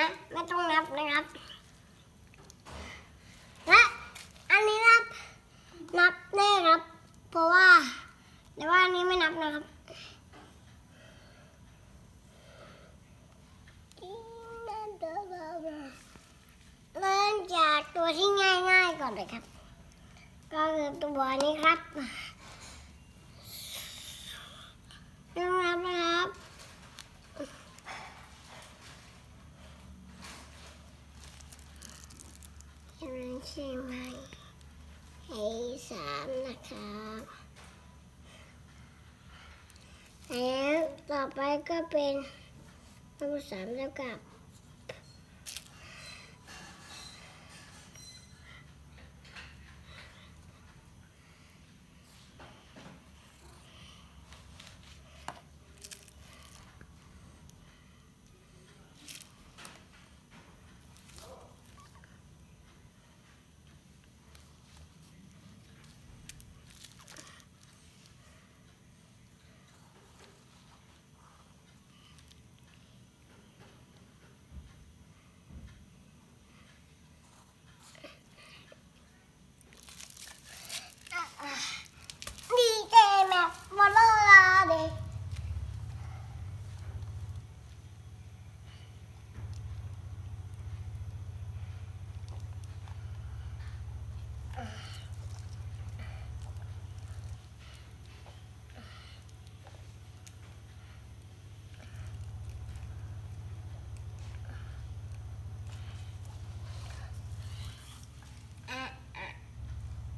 นะ ไม่ต้องนับนะครับ และอันนี้นับนับแน่ครับ เพราะว่าแต่ว่าอันนี้ไม่นับนะครับเริ่มจากตัวที่ง่ายๆก่อนเลยครับ ก็คือตัวนี้ครับ ใช่ไหมใช่ไอ้สามนะครับแล้วต่อไปก็เป็นตัวสามแล้วกับ ดีเจแม็กบอลลาเด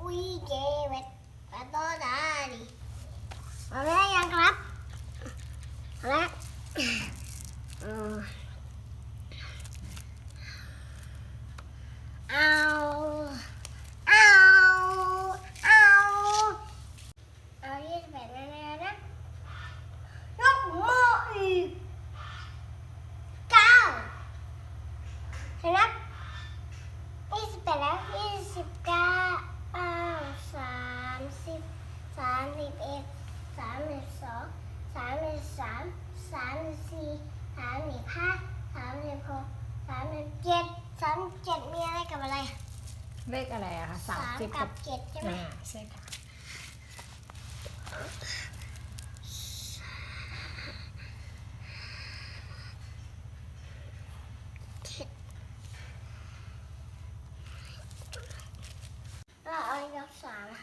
อุ้ยเจแม็กบอลลาดีเอาแล้วยังครับเอาแล้ว เออเอาเอาเอาเอายี่สิบแปดแน่ๆนะยกโม่อีกเก้าเห็นไหมยี่สิบแปดแล้วยี่สิบเก้าสามสิบสามสิบเอ็ดสามสิบสองสามสิบสามสามสิบสี่สามสิบห้าสามสิบหกสามสิบเจ็ดสามสิบเจ็ดมีอะไรกับอะไร เลขอะไรอะคะสามสามสิบกับเจ็ดใช่ไหม อ่าใช่ค่ะ แล้วเอายกสามอะ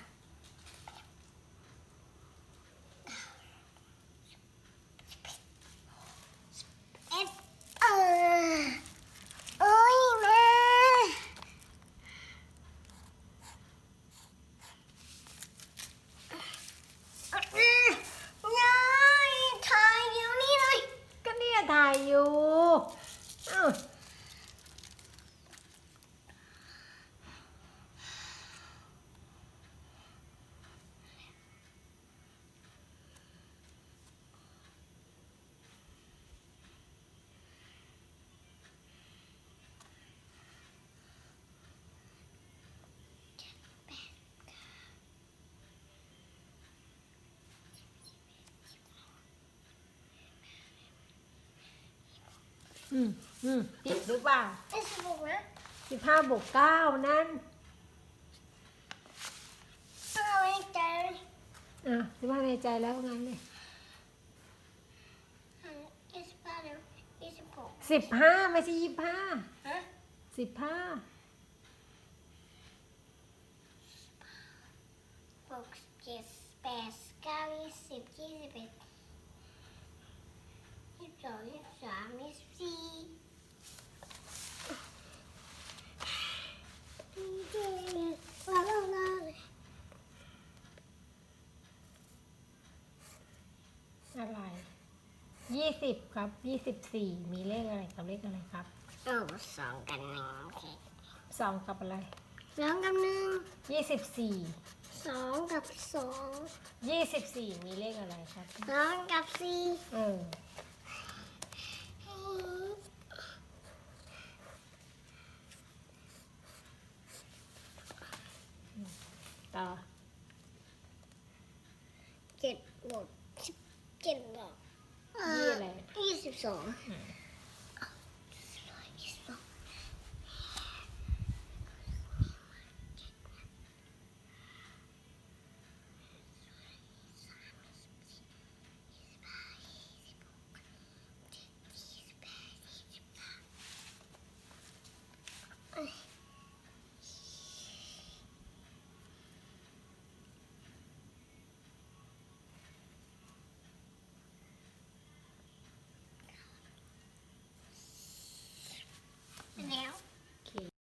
เอ็ดเออโอ้ยแม่อื้อยายถ่ายเดี๋ยวนี้เลย ก็เนี่ยถ่าย อยู่ อ้าวอืมอืมผิดหรือเปล่าไอ้สนุกนะสิบห้าบวกเก้านั่นเอาไว้ใจเลยอะสิบห้าในใจแล้วงั้นเลยยี่สิบห้าเดี๋ยวยี่สิบหกสิบห้าไม่ใช่ยี่ห้าฮะสิบห้าหกเจ็ดแปดเก้ายี่สิบยี่สิบเอ็ดยี่ สองยี่สามยี่สิบสี่ดีเจว่าเราเลย อะไรยี่สิบครับยี่สิบสี่มีเลขอะไรกับเลขอะไรครับเอาสองกันหนึ่งโอเคสองกับอะไรสองกับหนึ่งยี่สิบสี่สองกับสองยี่สิบสี่มีเลขอะไรครับ สองกับสี่เออ ต่อเจ็ดบวกสิบเจ็ดบวกเอ่ยี่ออะไรยี่สิบสอง อืม